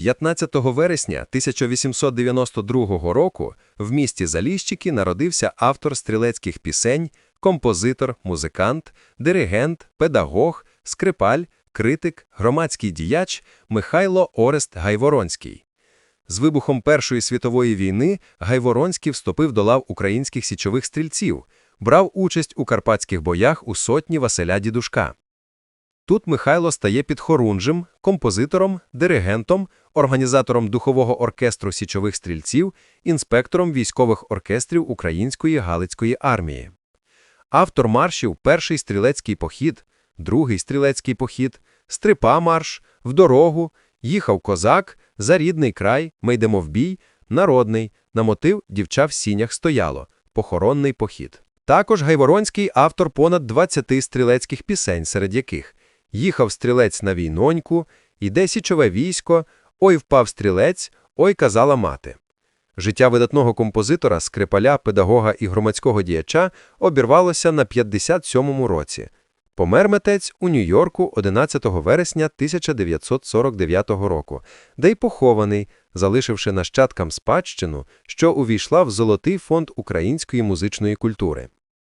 15 вересня 1892 року в місті Заліщики народився автор стрілецьких пісень, композитор, музикант, диригент, педагог, скрипаль, критик, громадський діяч Михайло Орест Гайворонський. З вибухом Першої світової війни Гайворонський вступив до лав українських січових стрільців, брав участь у карпатських боях у сотні Василя Дідушка. Тут Михайло стає підхорунжем, композитором, диригентом, організатором духового оркестру січових стрільців, інспектором військових оркестрів Української Галицької армії. Автор маршів Перший стрілецький похід, Другий стрілецький похід, Стрипа марш, В дорогу, Їхав козак, За рідний край, Ми йдемо в бій, Народний, на мотив Дівча в сінях стояло, Похоронний похід. Також Гайворонський автор понад 20 стрілецьких пісень, серед яких Їхав стрілець на війноньку, Іде січове військо, Ой впав стрілець, Ой казала мати. Життя видатного композитора, скрипаля, педагога і громадського діяча обірвалося на 57-му році. Помер митець у Нью-Йорку 11 вересня 1949 року, де й похований, залишивши нащадкам спадщину, що увійшла в Золотий фонд української музичної культури.